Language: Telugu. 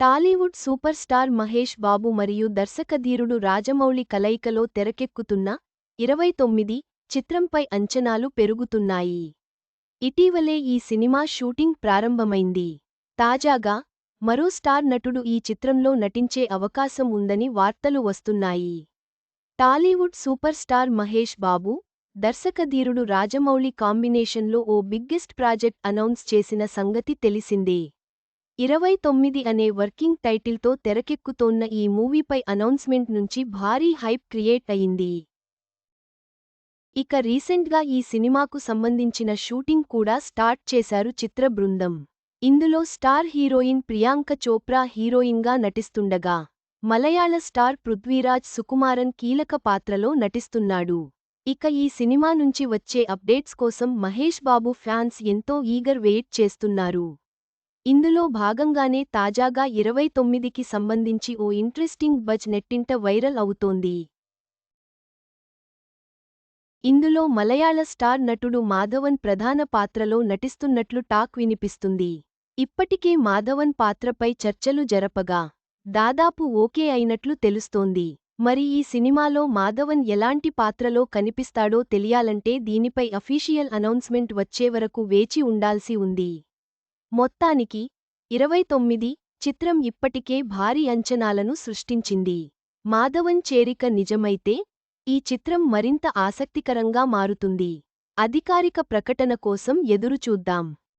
టాలీవుడ్ సూపర్ స్టార్ మహేష్ బాబు మరియు దర్శకధీరుడు రాజమౌళి కలయికలో తెరకెక్కుతున్న ఇరవై తొమ్మిది చిత్రంపై అంచనాలు పెరుగుతున్నాయి. ఇటీవలే ఈ సినిమా షూటింగ్ ప్రారంభమైంది. తాజాగా మరో స్టార్ నటుడు ఈ చిత్రంలో నటించే అవకాశం ఉందని వార్తలు వస్తున్నాయి. టాలీవుడ్ సూపర్ స్టార్ మహేష్ బాబు దర్శకధీరుడు రాజమౌళి కాంబినేషన్లో ఓ బిగ్గెస్ట్ ప్రాజెక్ట్ అనౌన్స్ చేసిన సంగతి తెలిసిందే. ఇరవై తొమ్మిది అనే వర్కింగ్ టైటిల్తో తెరకెక్కుతోన్న ఈ మూవీపై అనౌన్స్మెంట్ నుంచి భారీ హైప్ క్రియేట్ అయింది. ఇక రీసెంట్గా ఈ సినిమాకు సంబంధించిన షూటింగ్ కూడా స్టార్ట్ చేశారు చిత్ర బృందం. ఇందులో స్టార్ హీరోయిన్ ప్రియాంక చోప్రా హీరోయిన్గా నటిస్తుండగా మలయాళ స్టార్ పృథ్వీరాజ్ సుకుమారన్ కీలక పాత్రలో నటిస్తున్నాడు. ఇక ఈ సినిమా నుంచి వచ్చే అప్డేట్స్ కోసం మహేష్ బాబు ఫ్యాన్స్ ఎంతో ఈగర్ వెయిట్ చేస్తున్నారు. ఇందులో భాగంగానే తాజాగా ఇరవై తొమ్మిదికి సంబంధించి ఓ ఇంట్రెస్టింగ్ బజ్ నెట్టింట వైరల్ అవుతోంది. ఇందులో మలయాళ స్టార్ నటుడు మాధవన్ ప్రధాన పాత్రలో నటిస్తున్నట్లు టాక్ వినిపిస్తుంది. ఇప్పటికే మాధవన్ పాత్రపై చర్చలు జరపగా దాదాపు ఓకే అయినట్లు తెలుస్తోంది. మరి ఈ సినిమాలో మాధవన్ ఎలాంటి పాత్రలో కనిపిస్తాడో తెలియాలంటే దీనిపై అఫీషియల్ అనౌన్స్మెంట్ వచ్చేవరకు వేచి ఉండాల్సి ఉంది. మొత్తానికి ఇరవై తొమ్మిది చిత్రం ఇప్పటికే భారీ అంచనాలను సృష్టించింది. మాధవన్ చేరిక నిజమైతే ఈ చిత్రం మరింత ఆసక్తికరంగా మారుతుంది. అధికారిక ప్రకటన కోసం ఎదురుచూద్దాం.